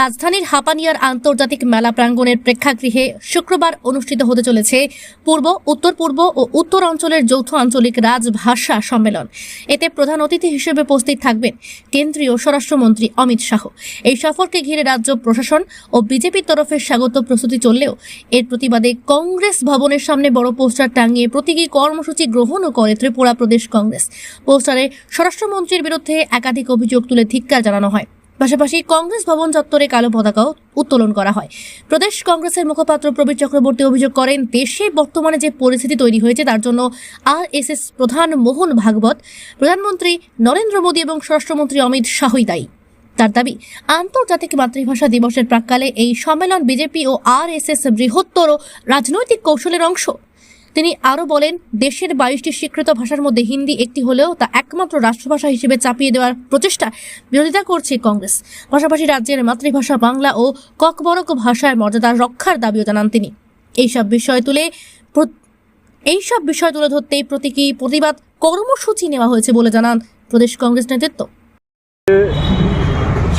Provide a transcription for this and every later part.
রাজধানীর হাপানিয়ার আন্তর্জাতিক মেলা প্রাঙ্গণের প্রেক্ষাগৃহে শুক্রবার অনুষ্ঠিত হতে চলেছে পূর্ব, উত্তর পূর্ব ও উত্তর অঞ্চলের যৌথ আঞ্চলিক রাজভাষা সম্মেলন। এতে প্রধান অতিথি হিসেবে উপস্থিত থাকবেন কেন্দ্রীয় স্বরাষ্ট্রমন্ত্রী অমিত শাহ। এই সফরকে ঘিরে রাজ্য প্রশাসন ও বিজেপির তরফে স্বাগত প্রস্তুতি চললেও এর প্রতিবাদে কংগ্রেস ভবনের সামনে বড় পোস্টার টাঙিয়ে প্রতীকী কর্মসূচি গ্রহণও করে ত্রিপুরা প্রদেশ কংগ্রেস। পোস্টারে স্বরাষ্ট্রমন্ত্রীর বিরুদ্ধে একাধিক অভিযোগ তুলে ধিক্কার জানানো হয়। পাশাপাশি কংগ্রেস ভবন চত্বরে কালো পতাকাও উত্তোলন করা হয়। প্রদেশ কংগ্রেসের মুখপাত্র প্রবীর চক্রবর্তী অভিযোগ করেন, দেশে বর্তমানে যে পরিস্থিতি তৈরি হয়েছে তার জন্য আর এস এস প্রধান মোহন ভাগবত, প্রধানমন্ত্রী নরেন্দ্র মোদী এবং স্বরাষ্ট্রমন্ত্রী অমিত শাহই দায়ী। তার দাবি, আন্তর্জাতিক মাতৃভাষা দিবসের প্রাককালে এই সম্মেলন বিজেপি ও আর এস এস বৃহত্তর রাজনৈতিক কৌশলের অংশ। তিনি আরও বলেন, দেশের বাইশটি স্বীকৃত ভাষার মধ্যে হিন্দি একটি হলেও তা একমাত্র রাষ্ট্রভাষা হিসেবে চাপিয়ে দেওয়ার প্রচেষ্টা বিরোধিতা করছে কংগ্রেস। পাশাপাশি রাজ্যের মাতৃভাষা বাংলা ও ককবরক ভাষার মর্যাদা রক্ষার দাবিও জানান তিনি। এইসব বিষয় তুলে এইসব বিষয় তুলে ধরতেই প্রতীকী প্রতিবাদ কর্মসূচি নেওয়া হয়েছে বলে জানান প্রদেশ কংগ্রেস নেতৃত্ব।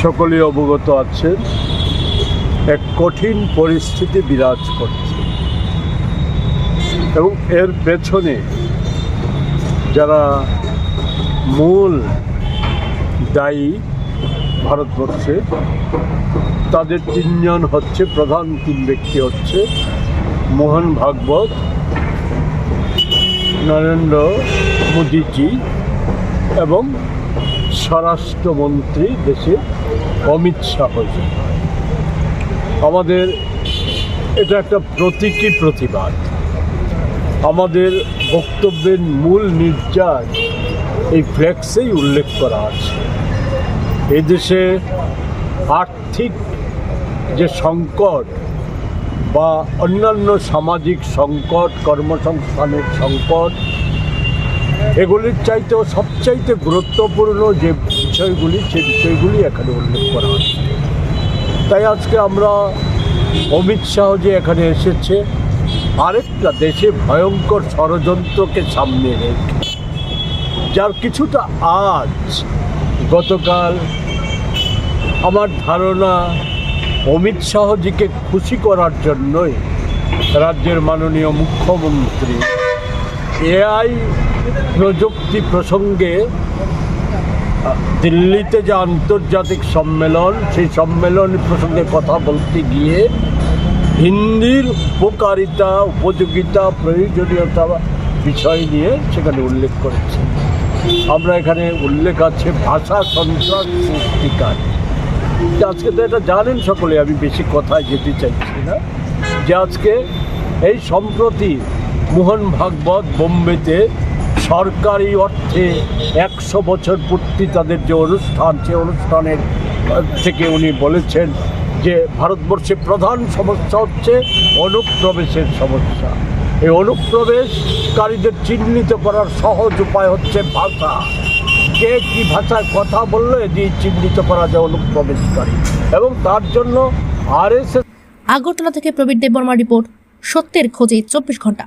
সকলেই অবগত আছে এক কঠিন পরিস্থিতি বিরাজ করছে। এবং এর পেছনে যারা মূল দায়ী ভারতবর্ষে, তাদের তিনজন হচ্ছে, প্রধান তিন ব্যক্তি হচ্ছে মোহন ভাগবত, নরেন্দ্র মোদীজি এবং স্বরাষ্ট্রমন্ত্রী দেশে অমিত শাহজি আমাদের, এটা একটা প্রতীকী প্রতিবাদ। আমাদের বক্তব্যের মূল নির্যাস এই ফ্লেক্সেই উল্লেখ করা আছে। এদেশে আর্থিক যে সংকট বা অন্যান্য সামাজিক সংকট, কর্মসংস্থানের সংকট, এগুলির চাইতেও সবচাইতে গুরুত্বপূর্ণ যে বিষয়গুলি, সে বিষয়গুলি এখানে উল্লেখ করা হচ্ছে তাই আজকে আমরা অমিত শাহ যে এখানে এসেছে আরেকটা দেশে ভয়ঙ্কর ষড়যন্ত্রকে সামনে রেখে, যার কিছুটা আজ গতকাল আমার ধারণা অমিত শাহজিকে খুশি করার জন্যই রাজ্যের মাননীয় মুখ্যমন্ত্রী এআই প্রযুক্তি প্রসঙ্গে দিল্লিতে যে আন্তর্জাতিক সম্মেলন, সেই সম্মেলন প্রসঙ্গে কথা বলতে গিয়ে হিন্দির উপকারিতা, উপযোগিতা, প্রয়োজনীয়তা বিষয় নিয়ে সেখানে উল্লেখ করেছে। আমরা এখানে উল্লেখ আছে ভাষা সন্ত্রাস সৃষ্টিকার যে আজকে তো এটা জানেন সকলে, আমি বেশি কথায় যেতে চাইছি না। যে আজকে এই সম্প্রতি মোহন ভাগবত বোম্বেতে সরকারি অর্থে একশো বছর পূর্তি তাদের যে অনুষ্ঠান, সে অনুষ্ঠানের থেকে উনি বলেছেন যে ভারতবর্ষে প্রধান সমস্যা হচ্ছে অনুপ্রবেশের সমস্যা। এই অনুপ্রবেশকারীদের চিহ্নিত করার সহজ উপায় হচ্ছে ভাষা। কে কী ভাষায় কথা বললে এটি চিহ্নিত করা যায় অনুপ্রবেশকারী। এবং তার জন্য আর এস আগরতলা থেকে প্রবীর দেববর্মা রিপোর্ট। সত্যের খোঁজে চব্বিশ ঘণ্টা।